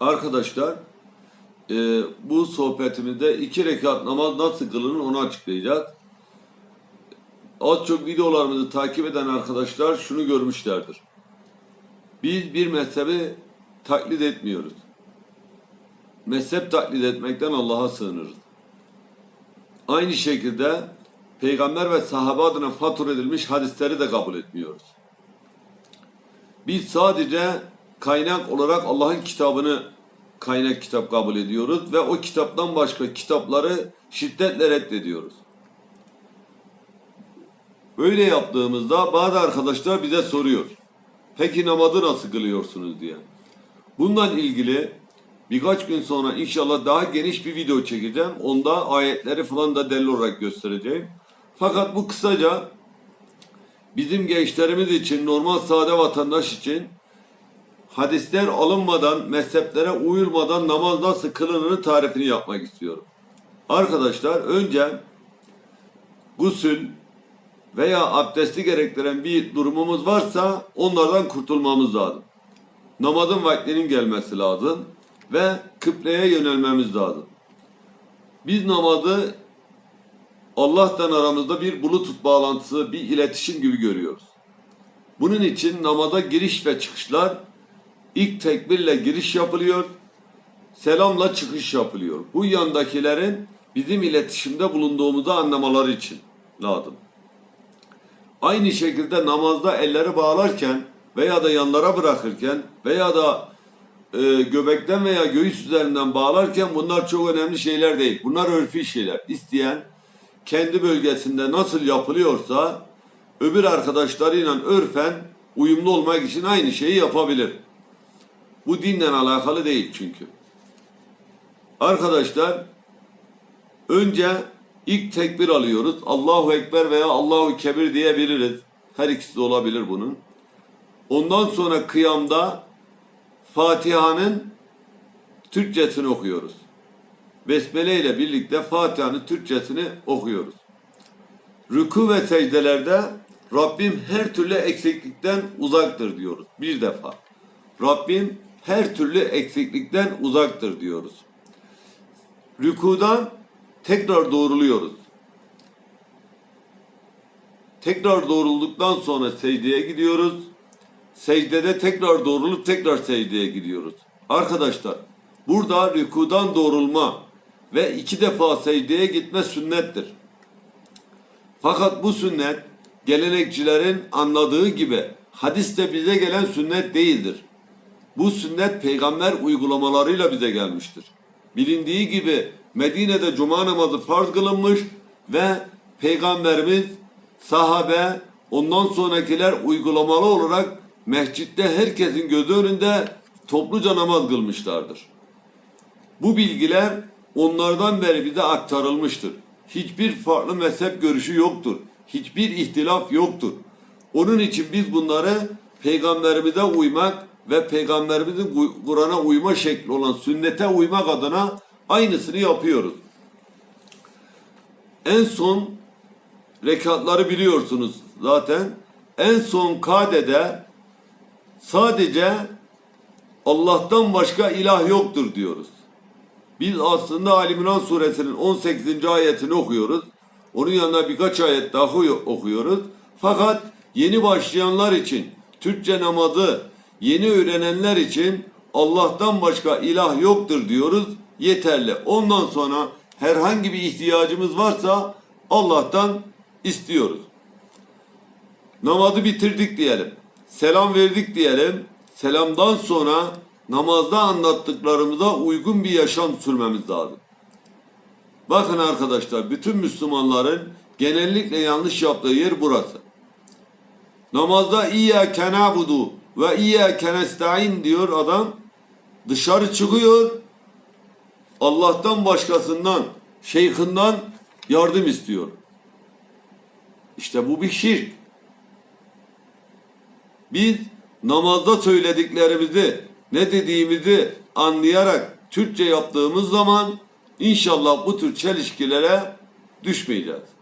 Arkadaşlar e, bu sohbetimizde iki rekat namaz nasıl kılınır onu açıklayacağız. Az çok videolarımızı takip eden arkadaşlar şunu görmüşlerdir. Biz bir mezhebi taklit etmiyoruz. Mezhep taklit etmekten Allah'a sığınırız. Aynı şekilde peygamber ve sahabe adına fatur edilmiş hadisleri de kabul etmiyoruz. Biz sadece kaynak olarak Allah'ın kitabını kaynak kitap kabul ediyoruz ve o kitaptan başka kitapları şiddetle reddediyoruz. Böyle yaptığımızda bazı arkadaşlar bize soruyor. Peki namazı nasıl kılıyorsunuz diye. Bundan ilgili birkaç gün sonra inşallah daha geniş bir video çekeceğim. Onda ayetleri falan da delil olarak göstereceğim. Fakat bu kısaca bizim gençlerimiz için, normal sade vatandaş için hadisler alınmadan, mezheplere uyulmadan namaz nasıl kılınır tarifini yapmak istiyorum. Arkadaşlar önce gusül veya abdesti gerektiren bir durumumuz varsa onlardan kurtulmamız lazım. Namazın vaktinin gelmesi lazım ve kıbleye yönelmemiz lazım. Biz namazı Allah'tan aramızda bir bluetooth bağlantısı, bir iletişim gibi görüyoruz. Bunun için namaza giriş ve çıkışlar ilk tekbirle giriş yapılıyor, selamla çıkış yapılıyor. Bu yandakilerin bizim iletişimde bulunduğumuzu anlamaları için lazım. Aynı şekilde namazda elleri bağlarken veya da yanlara bırakırken veya da e, göbekten veya göğüs üzerinden bağlarken bunlar çok önemli şeyler değil. Bunlar örfi şeyler. İsteyen kendi bölgesinde nasıl yapılıyorsa öbür arkadaşlarıyla örfen uyumlu olmak için aynı şeyi yapabilir. Bu dinle alakalı değil çünkü. Arkadaşlar önce ilk tekbir alıyoruz. Allahu Ekber veya Allahu Kebir diyebiliriz. Her ikisi de olabilir bunun. Ondan sonra kıyamda Fatiha'nın Türkçesini okuyoruz. Besmele ile birlikte Fatiha'nın Türkçesini okuyoruz. Rüku ve secdelerde Rabbim her türlü eksiklikten uzaktır diyoruz. Bir defa. Rabbim her türlü eksiklikten uzaktır diyoruz. Rükudan tekrar doğruluyoruz. Tekrar doğrulduktan sonra secdeye gidiyoruz. Secdede tekrar doğrulup tekrar secdeye gidiyoruz. Arkadaşlar burada rükudan doğrulma ve iki defa secdeye gitme sünnettir. Fakat bu sünnet gelenekçilerin anladığı gibi hadiste bize gelen sünnet değildir. Bu sünnet peygamber uygulamalarıyla bize gelmiştir. Bilindiği gibi Medine'de cuma namazı farz kılınmış ve peygamberimiz, sahabe, ondan sonrakiler uygulamalı olarak mescitte herkesin gözü önünde topluca namaz kılmışlardır. Bu bilgiler onlardan beri bize aktarılmıştır. Hiçbir farklı mezhep görüşü yoktur. Hiçbir ihtilaf yoktur. Onun için biz bunları peygamberimize uymak ve peygamberimizin Kur'an'a uyma şekli olan sünnete uymak adına aynısını yapıyoruz. En son rekatları biliyorsunuz zaten. En son kadede sadece Allah'tan başka ilah yoktur diyoruz. Biz aslında Ali İmran suresinin 18. ayetini okuyoruz. Onun yanına birkaç ayet daha okuyoruz. Fakat yeni başlayanlar için Türkçe namazı yeni öğrenenler için Allah'tan başka ilah yoktur diyoruz. Yeterli. Ondan sonra herhangi bir ihtiyacımız varsa Allah'tan istiyoruz. Namazı bitirdik diyelim. Selam verdik diyelim. Selamdan sonra namazda anlattıklarımıza uygun bir yaşam sürmemiz lazım. Bakın arkadaşlar bütün Müslümanların genellikle yanlış yaptığı yer burası. Namazda İyyâke na'budu ve İyyâke nesta'in diyor adam. Dışarı çıkıyor. Allah'tan başkasından, şeyhinden yardım istiyor. İşte bu bir şirk. Biz namazda söylediklerimizi, ne dediğimizi anlayarak Türkçe yaptığımız zaman inşallah bu tür çelişkilere düşmeyeceğiz.